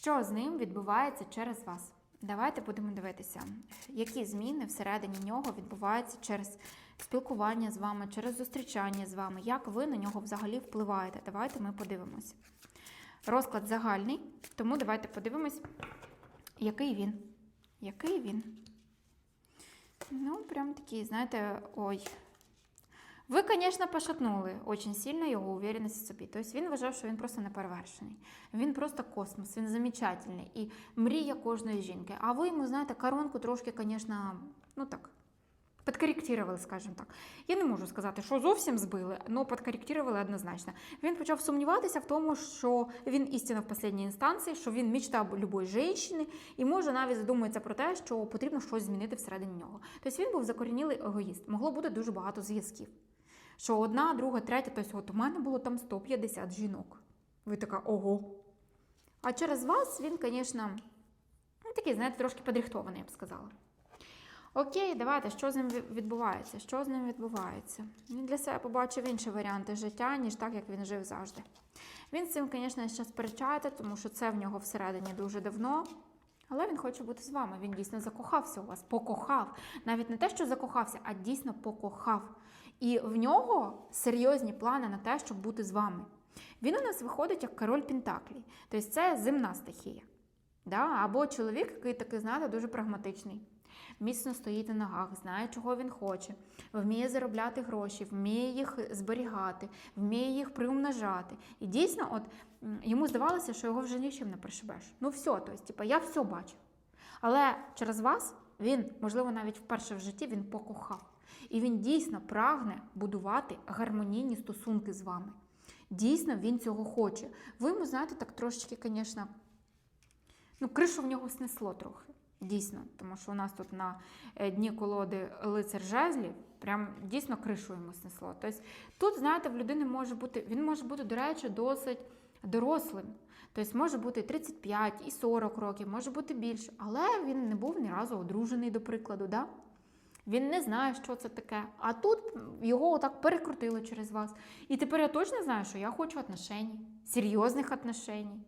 Що з ним відбувається через вас? Давайте будемо дивитися, які зміни всередині нього відбуваються через спілкування з вами, через зустрічання з вами, як ви на нього взагалі впливаєте. Давайте ми подивимося. Розклад загальний, тому давайте подивимось, який він. Який він? Ну, прям такий, знаєте, ой. Ви, звісно, пошатнули очень сильно його уверенность в собі. Тобто він вважав, що він просто неперевершений. Він просто космос, він замечательний. І мрія кожної жінки. А ви йому, знаєте, коронку трошки, звісно, ну так, підкоректували, скажімо так. Я не можу сказати, що зовсім збили, але підкоректували однозначно. Він почав сумніватися в тому, що він істина в останній інстанції, що він мечта любої жінки, і може навіть задумується про те, що потрібно щось змінити всередині нього. Тобто він був закорінілий егоїст. Могло бути дуже багато зв'язків. Що одна, друга, третя, тобто от у мене було там 150 жінок. Ви така, ого. А через вас він, звісно, ну, такий, знаєте, трошки подрихтований, я б сказала. Окей, давайте, що з ним відбувається? Що з ним відбувається? Він для себе побачив інші варіанти життя, ніж так, як він жив завжди. Він з цим, звісно, ще сперечається, тому що це в нього всередині дуже давно. Але він хоче бути з вами. Він дійсно закохався у вас, покохав. Навіть не те, що закохався, а дійсно покохав. І в нього серйозні плани на те, щоб бути з вами. Він у нас виходить як король Пентаклій. Тобто це земна стихія. Да? Або чоловік, який такий, знаєте, дуже прагматичний. Міцно стоїть на ногах, знає, чого він хоче, вміє заробляти гроші, вміє їх зберігати, вміє їх приумножати. І дійсно, от йому здавалося, що його вже нічим не пришибеш. Ну все, тобто, типу, я все бачу. Але через вас він, можливо, навіть вперше в житті він покохав. І він дійсно прагне будувати гармонійні стосунки з вами. Дійсно, він цього хоче. Ви йому, знаєте, так трошечки, звісно, ну, кришу в нього снесло трохи. Дійсно, тому що у нас тут на е, дні колоди лицар жезлів, прям дійсно кришу йому снесло. Тобто тут, знаєте, в людини може бути, він може бути, до речі, досить дорослим. Тобто може бути і 35, і 40 років, може бути більше, але він не був ні разу одружений, до прикладу. Да? Він не знає, що це таке. А тут його отак перекрутили через вас. І тепер я точно знаю, що я хочу отношень, серйозних отношень.